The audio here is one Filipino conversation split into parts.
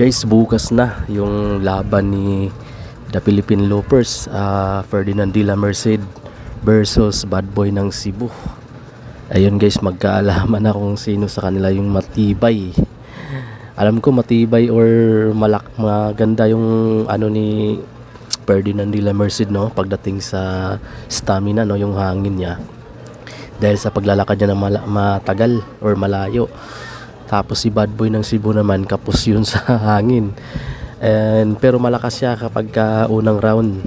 Guys, bukas na yung laban ni The Philippine Lopers, ah, Ferdinand de la Merced versus Bad Boy ng Cebu. Ayun guys, magkaalaman na kung sino sa kanila yung matibay. Alam ko matibay or malak maganda yung ano ni Ferdinand de la Merced no pagdating sa stamina no yung hangin niya dahil sa paglalakad niya mala- matagal or malayo tapos si Bad Boy ng Cebu naman kapos yun sa hangin. And, pero malakas siya kapag ka unang round.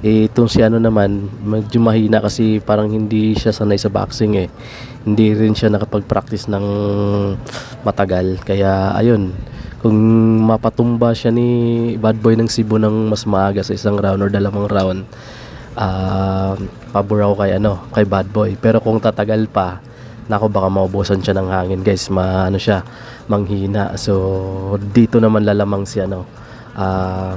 Eh, itong si ano naman medyo mahina kasi parang hindi siya sanay sa boxing eh. Hindi rin siya nakapag-practice ng matagal. Kaya ayun kung mapatumba siya ni Bad Boy ng Cebu ng mas maaga sa isang round or dalawang round ah pabor ako kay ano kay Bad Boy. Pero kung tatagal pa nako baka maubusan siya ng hangin guys. Ma ano siya manghina. So dito naman lalamang si ano ah,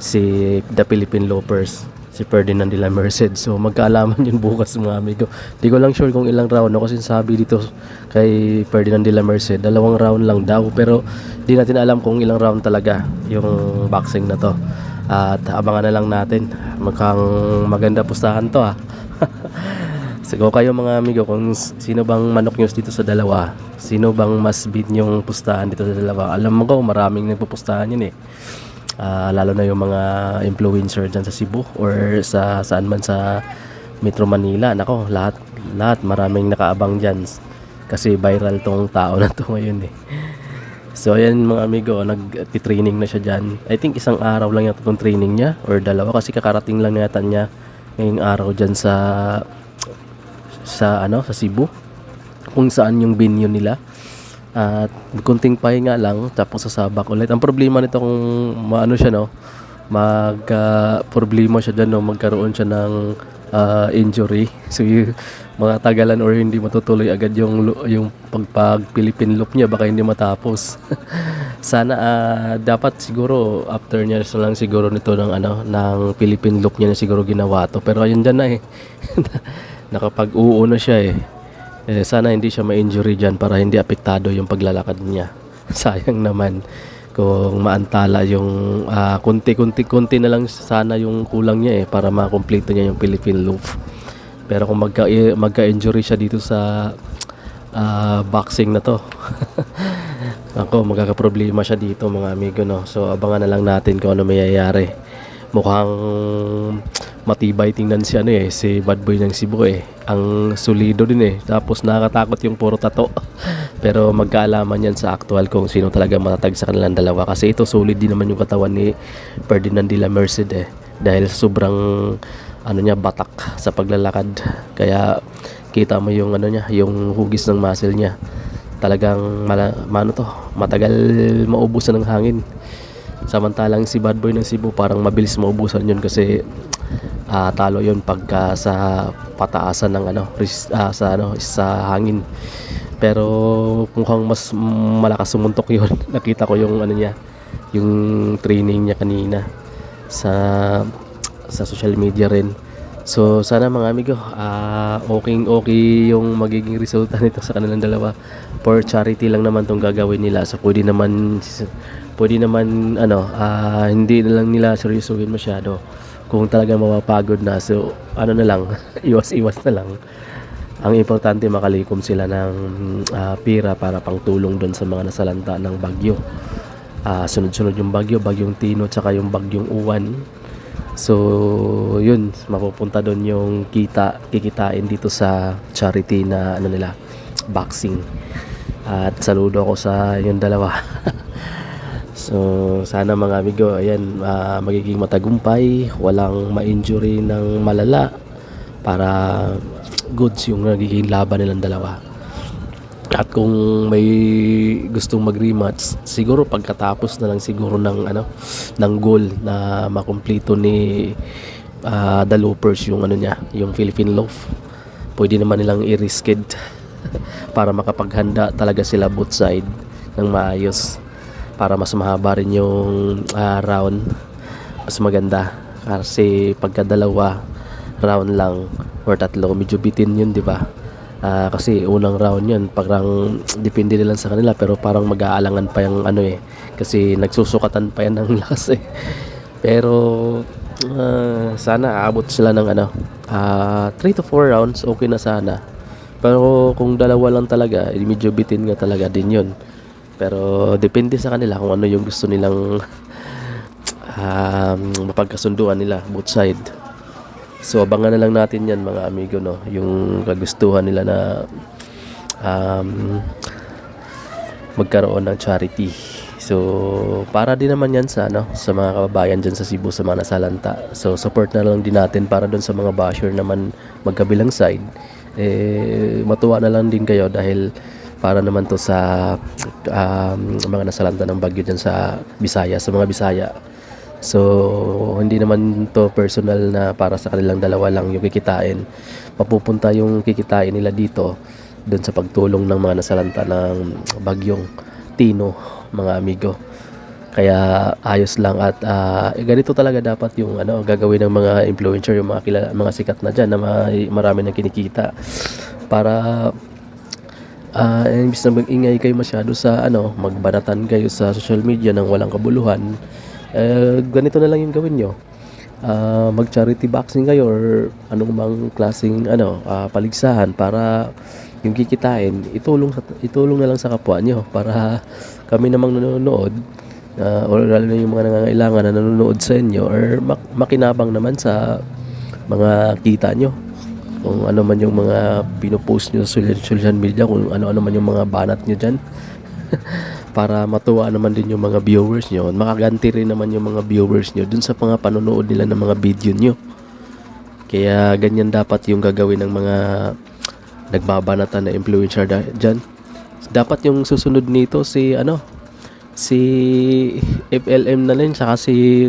si The Philippine Lopers si Ferdinand de la Merced. So magkaalaman yun bukas mga amigo. Di ko lang sure kung ilang round. No? kasi sabi dito kay Ferdinand de la Merced dalawang round lang daw. Pero di natin alam kung ilang round talaga yung boxing na to. At abangan na lang natin. Mukhang maganda pustahan to ah Sigo kayo mga amigo kung sino bang manok news dito sa dalawa. Sino bang mas beat yung pustahan dito sa dalawa. Alam mo ko maraming nagpupustahan yun eh. Ah, lalo na yung mga influencer dyan sa Cebu or sa saan man sa Metro Manila. Nako, lahat lahat maraming nakaabang dyan. Kasi viral tong tao na to ngayon eh. So ayan mga amigo, nag-training na siya dyan. I think isang araw lang yata itong training niya or dalawa kasi kakarating lang yata niya ngayong araw dyan sa sa ano sa Cebu kung saan yung venue nila. At kunting pahinga lang tapos sasabak ulit. Ang problema nito kung maano siya no mag ah, problema siya dyan no magkaroon siya ng ah, injury. So yung mga tagalan or hindi matutuloy agad yung yung pagpag Philippine loop niya baka hindi matapos. Sana ah, dapat siguro after niya lang siguro nito ng ano ng Philippine loop niya na siguro ginawa to. Pero ayun dyan na eh nakapag uo na siya eh. eh sana hindi siya ma-injury dyan para hindi apektado yung paglalakad niya. Sayang naman kung maantala yung ah, kunti-kunti kunti na lang sana yung kulang niya eh para makumpleto niya yung Philippine loop. Pero kung magka, magka-injury siya dito sa ah, boxing na to ako magkakaproblema siya dito mga amigo no? So abangan na lang natin kung ano mayayari. Mukhang matibay tingnan si ano eh si Bad Boy ng Cebu eh. Ang solido din eh. Tapos nakakatakot yung puro tato. Pero magkaalaman yan sa actual kung sino talaga matatag sa kanilang dalawa. Kasi ito solid din naman yung katawan ni Ferdinand de la Merced eh. Dahil sobrang ano niya batak sa paglalakad. Kaya kita mo yung ano niya yung hugis ng muscle niya. Talagang mala, mano to matagal maubusan ng hangin. Samantalang si Bad Boy ng Cebu parang mabilis maubusan yun kasi ah, talo yun pagka sa pataasan ng ano ris- ah, sa ano sa hangin. Pero mukhang mas malakas sumuntok yun. Nakita ko yung ano niya yung training niya kanina sa sa social media rin. So sana mga amigo ah okay okay yung magiging resulta nito sa kanilang dalawa. For charity lang naman tong gagawin nila. So pwede naman pwede naman ano ah, hindi na lang nila seryosohin masyado kung talaga mapapagod na so ano na lang iwas-iwas na lang. Ang importante makalikom sila ng ah, pira para pangtulong doon sa mga nasalanta ng bagyo. Ah, sunod-sunod yung bagyo bagyong Tino tsaka yung bagyong Uwan. So yun mapupunta doon yung kita kikitain dito sa charity na ano nila boxing. At saludo ako sa yung dalawa So, sana mga amigo, ayan, ah, magiging matagumpay, walang ma-injury ng malala para goods yung nagiging laban nilang dalawa. At kung may gustong mag-rematch, siguro pagkatapos na lang siguro ng ano, ng goal na makumpleto ni ah, The Loopers yung ano niya, yung Philippine Loaf. Pwede naman nilang i-risked para makapaghanda talaga sila both side ng maayos para mas mahaba rin yung ah, round mas maganda kasi pagka dalawa round lang or tatlo medyo bitin yun di ba Ah, kasi unang round yun, parang depende na lang sa kanila pero parang mag-aalangan pa yung ano eh. Kasi nagsusukatan pa yan ng lakas eh. Pero ah, sana aabot sila ng ano, 3 to 4 rounds, okay na sana. Pero kung dalawa lang talaga, eh, medyo bitin nga talaga din yun. Pero depende sa kanila kung ano yung gusto nilang um, mapagkasunduan nila, both side. So abangan na lang natin yan mga amigo no, yung kagustuhan nila na um, magkaroon ng charity. So para din naman yan sa ano, sa mga kababayan diyan sa Cebu sa mga nasalanta. So support na lang din natin para doon sa mga basher naman magkabilang side. Eh matuwa na lang din kayo dahil para naman to sa um, mga nasalanta ng bagyo diyan sa Bisaya, sa mga Bisaya. So, hindi naman to personal na para sa kanilang dalawa lang yung kikitain. Mapupunta yung kikitain nila dito doon sa pagtulong ng mga nasalanta ng bagyong Tino, mga amigo. Kaya ayos lang at eh, ganito talaga dapat yung ano gagawin ng mga influencer, yung mga kilala, mga sikat na diyan na may- marami nang kinikita para ah imbis na mag-ingay kayo masyado sa ano, magbanatan kayo sa social media ng walang kabuluhan, eh, ganito na lang yung gawin nyo. Ah, mag-charity boxing kayo or anong mang klaseng ano, ah, paligsahan para yung kikitain, itulong sa, itulong na lang sa kapwa nyo para kami namang nanonood ah, or lalo na yung mga nangangailangan na nanonood sa inyo or mak- makinabang naman sa mga kita nyo kung ano man yung mga pinopost nyo sa social- media, kung ano-ano man yung mga banat nyo dyan. para matuwa naman din yung mga viewers nyo. Makaganti rin naman yung mga viewers nyo dun sa mga panonood nila ng mga video nyo. Kaya ganyan dapat yung gagawin ng mga nagbabanatan na influencer dyan. Dapat yung susunod nito si ano, si FLM na rin, saka si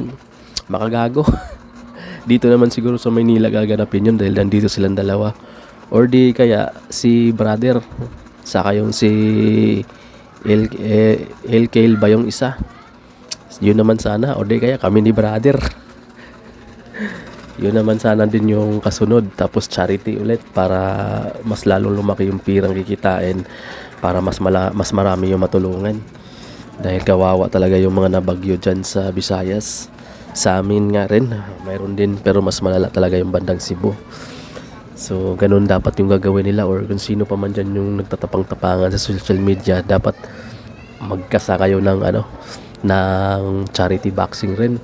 Makagago. dito naman siguro sa Maynila gaganapin yun dahil nandito silang dalawa. Or di kaya si brother, saka yung si El, eh, El ba yung isa? Yun naman sana. Or di kaya kami ni brother. Yun naman sana din yung kasunod. Tapos charity ulit para mas lalong lumaki yung pirang kikitain para mas, mala, mas marami yung matulungan. Dahil kawawa talaga yung mga nabagyo dyan sa Visayas. Sa amin nga rin, mayroon din pero mas malala talaga yung bandang Cebu. So, ganun dapat yung gagawin nila or kung sino pa man dyan yung nagtatapang-tapangan sa social media, dapat magkasa kayo ng ano, ng charity boxing rin.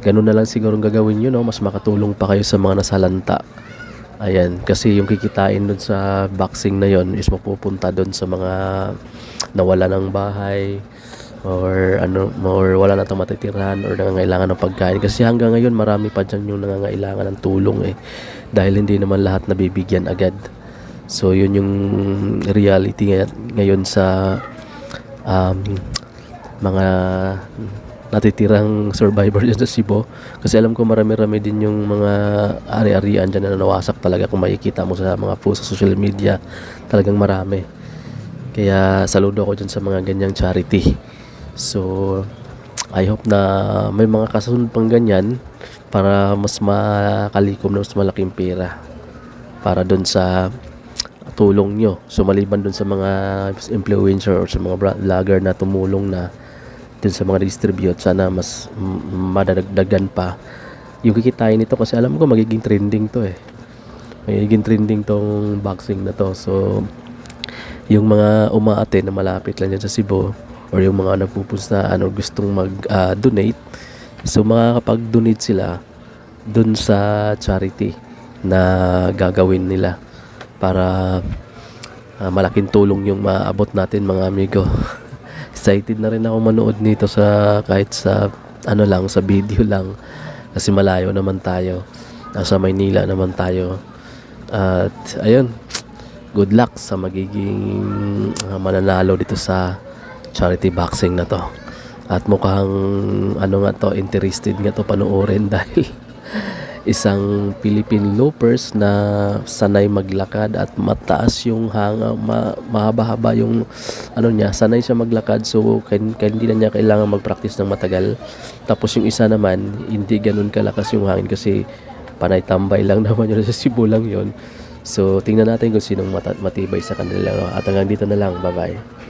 Ganun na lang siguro ang gagawin nyo, no? Mas makatulong pa kayo sa mga nasalanta. Ayan, kasi yung kikitain dun sa boxing na yon is mapupunta dun sa mga nawala ng bahay or ano or wala na tayong matitirahan or nangangailangan ng pagkain. Kasi hanggang ngayon marami pa dyan yung nangangailangan ng tulong eh. Dahil hindi naman lahat nabibigyan agad. So yun yung reality ngay- ngayon sa um, mga natitirang survivor dyan sa Cebu. Kasi alam ko marami-rami din yung mga ari-arian dyan na nawasak talaga kung makikita mo sa mga post sa social media. Talagang marami. Kaya saludo ako dyan sa mga ganyang charity so I hope na may mga kasunod pang ganyan para mas makalikom na mas malaking pera para doon sa tulong nyo. So maliban doon sa mga influencer or sa mga vlogger na tumulong na dun sa mga distribute sana mas madadagdagan pa yung kikitain nito. Kasi alam ko magiging trending to eh. Magiging trending tong boxing na to. So yung mga umaate na malapit lang dyan sa Cebu or yung mga nagpupunta ano gustong mag-donate so makakapag-donate sila dun sa charity na gagawin nila para ah, malaking tulong yung maabot natin mga amigo. Excited na rin ako manood nito sa kahit sa ano lang sa video lang. Kasi malayo naman tayo. Nasa Maynila naman tayo. At ayun. Good luck sa magiging ah, mananalo dito sa charity boxing na to at mukhang ano nga to interested nga to panoorin dahil isang Philippine lopers na sanay maglakad at mataas yung hanga ma, mahaba-haba yung ano niya sanay siya maglakad so kaya hindi na niya kailangan mag-practice ng matagal tapos yung isa naman hindi ganun kalakas yung hangin kasi panay tambay lang naman yun sa Cebu lang yun So, tingnan natin kung sinong matibay sa kanila. At hanggang dito na lang. Bye-bye.